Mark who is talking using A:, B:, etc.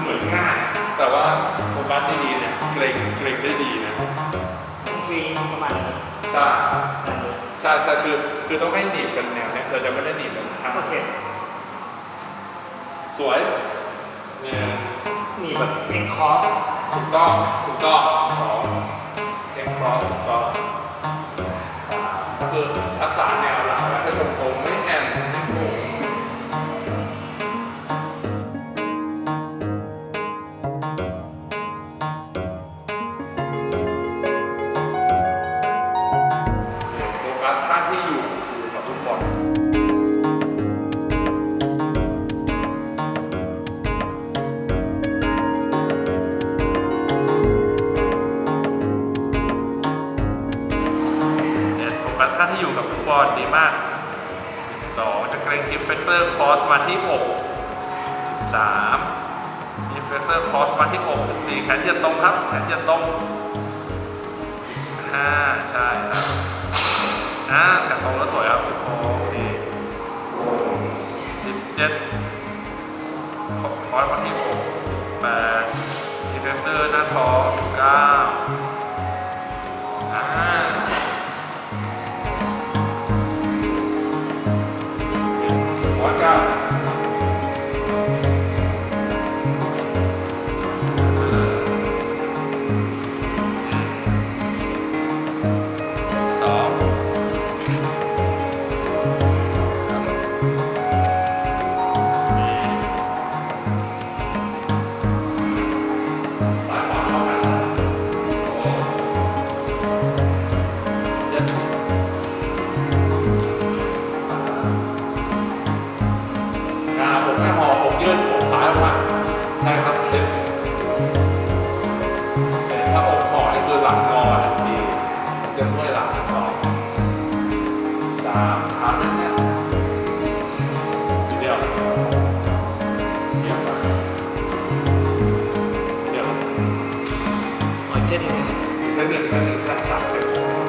A: เหมือนง่าย แต่ว่าโฟกัสได้ดีเนี่ยเกรงเกรงได้ดีนะ
B: ฟรีประมาณนี้
A: ใช่
B: ประมาณนี้
A: ใช่ใช่คือคือต้องไม่หนีบกันแนวเนี้ยเราจะไม่ได้หนีบกันข้าง
B: โอเค
A: สวยเนี่ย
B: มีแบบเพลงคอร์ส
A: ถูกต้องถูกต้องสองเทมครอสถูกต้องสามคือรักษาแนว มัรท่าที่อยู่กับลูกบอลดีมาก 2 จะเกรงอิฟเฟเตอร์คอสมาที่อก3อินเฟเตอร์คอสมาที่อก14แขนเหยียตรงครับ แขนเหยียตรง5ใช่ครับอ่าแขนตรงแล้วสวยครับ16โอเค17คอสมาที่อก18อินเฟเตอร์หน้าท้อง19 ไม่มีไม่มีสักสักเลย